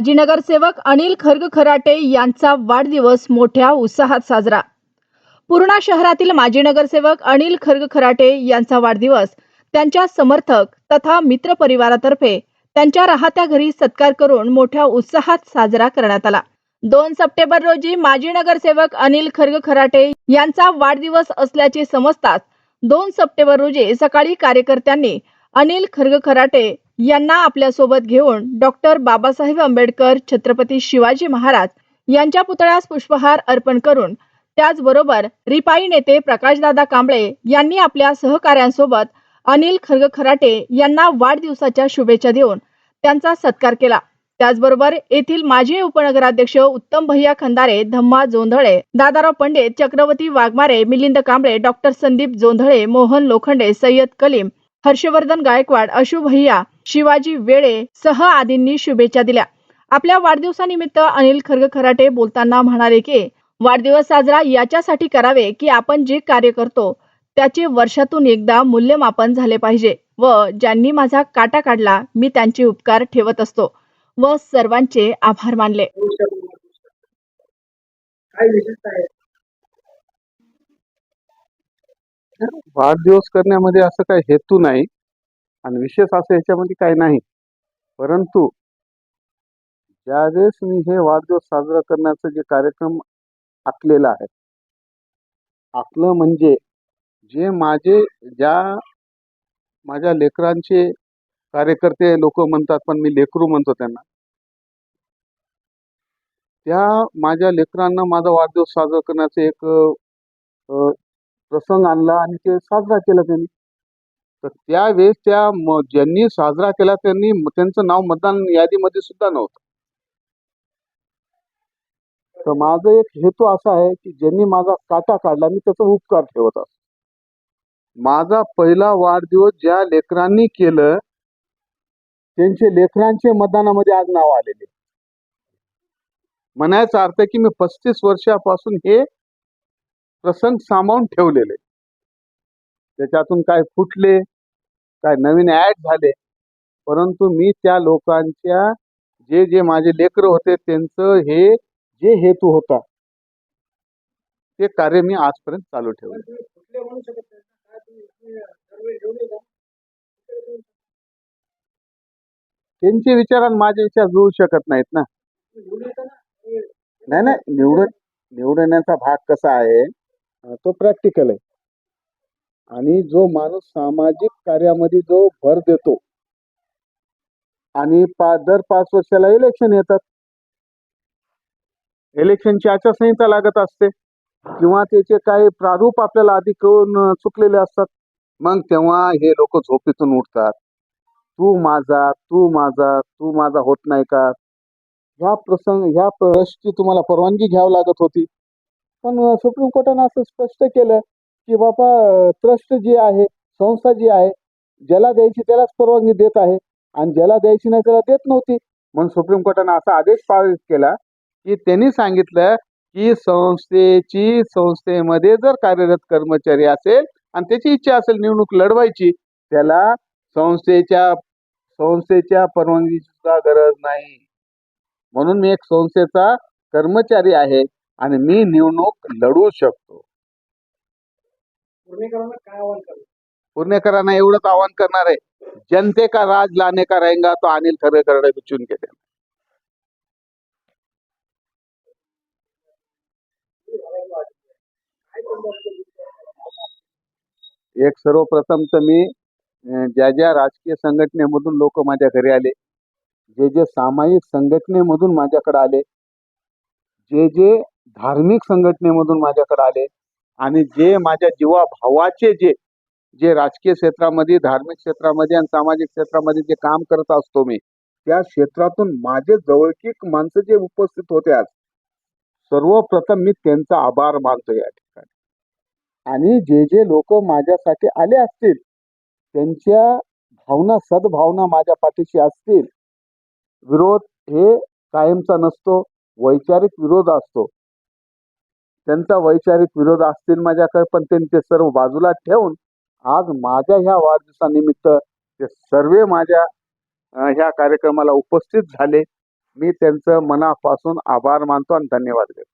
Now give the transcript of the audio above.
माजी नगरसेवक अनिल खर्ग खराटे यांचा वाढदिवस मोठ्या उत्साहात साजरा. पूर्णा शहरातील माजी नगरसेवक अनिल खर्ग खराटे यांचा वाढदिवस त्यांच्या समर्थक तथा मित्र परिवारातर्फे त्यांच्या राहत्या घरी सत्कार करून मोठ्या उत्साहात साजरा करण्यात आला. दोन सप्टेंबर रोजी माजी नगरसेवक अनिल खर्ग खराटे यांचा वाढदिवस असल्याचे समजताच दोन सप्टेंबर रोजी सकाळी कार्यकर्त्यांनी अनिल खर्ग खराटे यांना आपल्यासोबत घेऊन डॉक्टर बाबासाहेब आंबेडकर छत्रपती शिवाजी महाराज यांच्या पुतळ्यास पुष्पहार अर्पण करून त्याचबरोबर रिपाई नेते प्रकाशदादा कांबळे यांनी आपल्या सहकाऱ्यांसोबत अनिल खरगखराटे यांना वाढदिवसाच्या शुभेच्छा देऊन त्यांचा सत्कार केला. त्याचबरोबर येथील माजी उपनगराध्यक्ष उत्तम भैया खंदारे धम्मा जोंधळे दादाराव पंडित चक्रवर्ती वाघमारे मिलिंद कांबळे डॉक्टर संदीप जोंधळे मोहन लोखंडे सय्यद कलीम हर्षवर्धन गायकवाड अशु भैया शिवाजी वेळे सह आदींनी शुभेच्छा दिल्या. आपल्या वाढदिवसानिमित्त अनिल खर्ग खराटे बोलताना म्हणाले की वाढदिवस साजरा याच्यासाठी करावे की आपण जे कार्य करतो त्याचे वर्षातून एकदा मूल्यमापन झाले पाहिजे व ज्यांनी माझा काटा काढला मी त्यांचे उपकार ठेवत असतो. व सर्वांचे आभार मानले. काय विशेषता आहे? वाढदिवस करण्यामध्ये असं काही हेतू नाही. आणि विशेष असं याच्यामध्ये काही नाही. परंतु ज्यावेळेस मी हे वाढदिवस साजरा करण्याचं जे कार्यक्रम आखलेला आहे आखलं म्हणजे जे माझे ज्या माझ्या लेकरांचे कार्यकर्ते लोक म्हणतात पण मी लेकरू म्हणतो त्यांना त्या माझ्या लेकरांना माझा वाढदिवस साजरा करण्याचा एक प्रसंग आणला आणि ते साजरा केला त्यांनी. तर त्यावेळेस त्या म- ज्यांनी साजरा केला त्यांनी त्यांचं नाव मतदान यादीमध्ये सुद्धा नव्हतं. तर माझा एक हेतू असा आहे की ज्यांनी माझा काटा काढला मी त्याचा उपकार ठेवत असतो. माझा पहिला वाढदिवस ज्या लेकरांनी केलं त्यांचे लेकरांचे मतदानामध्ये आज नाव आलेले. म्हणायचा अर्थ आहे की मी पस्तीस वर्षापासून हे प्रसंग सामावून ठेवलेले. त्याच्यातून काय फुटले काय नवीन ऍड झाले. परंतु मी त्या लोकांच्या जे जे माझे लेकर होते त्यांचं हे जे हेतू होता ते कार्य मी आजपर्यंत चालू ठेवले. त्यांचे विचार आणि माझे विचार जुळू शकत नाहीत ना. नाही नाही निवडून निवडण्याचा भाग कसा आहे तो प्रॅक्टिकल आहे. आणि जो माणूस सामाजिक कार्यामध्ये जो भर देतो आणि पा दर पाच वर्षाला इलेक्शन येतात. इलेक्शनची आचारसंहिता लागत असते किंवा त्याचे काही प्रारूप आपल्याला आधी कळून चुकलेले असतात. मग तेव्हा हे लोक झोपेतून उठतात. तू माझा तू माझा तू माझा होत नाही का? ह्या प्रसंग ह्या प्रश्नची तुम्हाला परवानगी घ्यावी लागत होती. पण सुप्रीम कोर्टानं असं स्पष्ट केलं. की बाबा ट्रस्ट जी आहे संस्था जी आहे ज्याला द्यायची त्यालाच परवानगी देत आहे. आणि ज्याला द्यायची नाही त्याला देत नव्हती. म्हणून सुप्रीम कोर्टानं असा आदेश पारित केला की त्यांनी सांगितलं की संस्थेची संस्थेमध्ये जर कार्यरत कर्मचारी असेल आणि त्याची इच्छा असेल निवडणूक लढवायची त्याला संस्थेच्या संस्थेच्या परवानगीची सुद्धा गरज नाही. म्हणून मी एक संस्थेचा कर्मचारी आहे आणि मी निवडणूक लढवू शकतो. पुणेकरांना काय आव्हान कराल पुणेकरांना एवढंच आवाहन करणार आहे. जनते का राज लाने का रहेगा तो अनिल खरेकडे चुन के देना एक सर्वप्रथम तर मी ज्या ज्या राजकीय संघटनेमधून लोक माझ्या घरी आले, जे जे सामाजिक संघटनेमधून माझ्याकडे आले, जे जे धार्मिक संघटनेमधून माझ्याकडे आले आणि जे माझ्या जीवा भावाचे जे जे राजकीय क्षेत्रामध्ये धार्मिक क्षेत्रामध्ये आणि सामाजिक क्षेत्रामध्ये जे काम करत असतो मी त्या क्षेत्रातून माझे जवळकीक माणसं जे उपस्थित होते आज सर्वप्रथम मी त्यांचा आभार मानतो या ठिकाणी. आणि जे जे लोक माझ्यासाठी आले असतील त्यांच्या भावना सद्भावना माझ्या पाठीशी असतील विरोध हे कायमचा नसतो वैचारिक विरोध असतो. त्यांचा वैचारिक विरोध असतील माझ्याकडे पण त्यांचे सर्व बाजूला ठेवून आज माझ्या ह्या वाढदिवसानिमित्त ते सर्व माझ्या ह्या कार्यक्रमाला उपस्थित झाले. मी त्यांचं मनापासून आभार मानतो आणि धन्यवाद देतो.